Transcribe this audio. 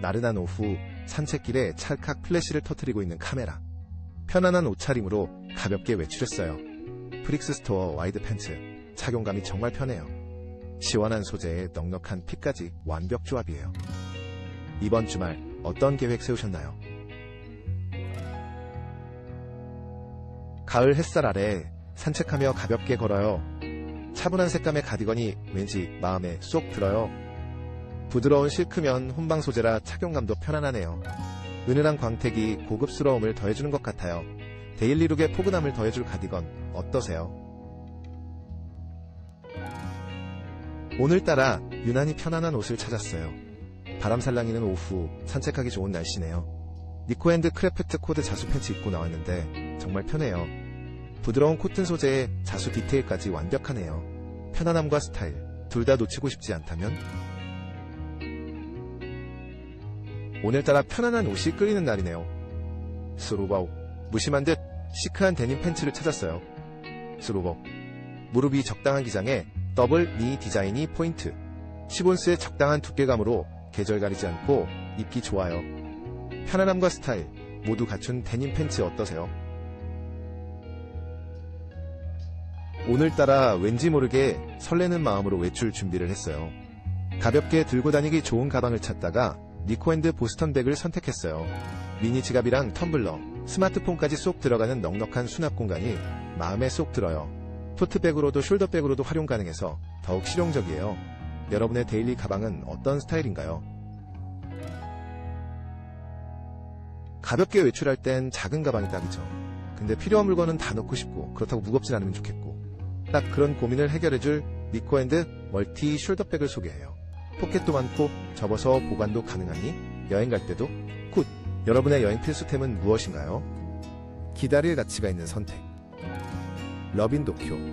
나른한 오후 산책길에 찰칵 플래시를 터트리고 있는 카메라. 편안한 옷차림으로 가볍게 외출했어요. 프릭스 스토어 와이드 팬츠. 착용감이 정말 편해요. 시원한 소재에 넉넉한 핏까지 완벽 조합이에요. 이번 주말 어떤 계획 세우셨나요? 가을 햇살 아래 산책하며 가볍게 걸어요. 차분한 색감의 가디건이 왠지 마음에 쏙 들어요. 부드러운 실크면 혼방 소재라 착용감도 편안하네요. 은은한 광택이 고급스러움을 더해주는 것 같아요. 데일리룩에 포근함을 더해줄 가디건 어떠세요? 오늘따라 유난히 편안한 옷을 찾았어요. 바람 살랑이는 오후 산책하기 좋은 날씨네요. 니코핸드 크래프트 코드 자수 팬츠 입고 나왔는데 정말 편해요. 부드러운 코튼 소재에 자수 디테일까지 완벽하네요. 편안함과 스타일 둘 다 놓치고 싶지 않다면 오늘따라 편안한 옷이 끌리는 날이네요. 스로바오 무심한 듯 시크한 데님 팬츠를 찾았어요. 스로버 무릎이 적당한 기장에 더블 니 디자인이 포인트 시본스의 적당한 두께감으로 계절 가리지 않고 입기 좋아요. 편안함과 스타일 모두 갖춘 데님 팬츠 어떠세요? 오늘따라 왠지 모르게 설레는 마음으로 외출 준비를 했어요. 가볍게 들고 다니기 좋은 가방을 찾다가 니코핸드 보스턴 백을 선택했어요. 미니 지갑이랑 텀블러, 스마트폰까지 쏙 들어가는 넉넉한 수납 공간이 마음에 쏙 들어요. 토트백으로도 숄더백으로도 활용 가능해서 더욱 실용적이에요. 여러분의 데일리 가방은 어떤 스타일인가요? 가볍게 외출할 땐 작은 가방이 딱이죠. 근데 필요한 물건은 다 넣고 싶고 그렇다고 무겁진 않으면 좋겠고 딱 그런 고민을 해결해줄 니코핸드 멀티 숄더백을 소개해요. 포켓도 많고 접어서 보관도 가능하니 여행 갈 때도 굿! 여러분의 여행 필수템은 무엇인가요? 기다릴 가치가 있는 선택. 러빈 도쿄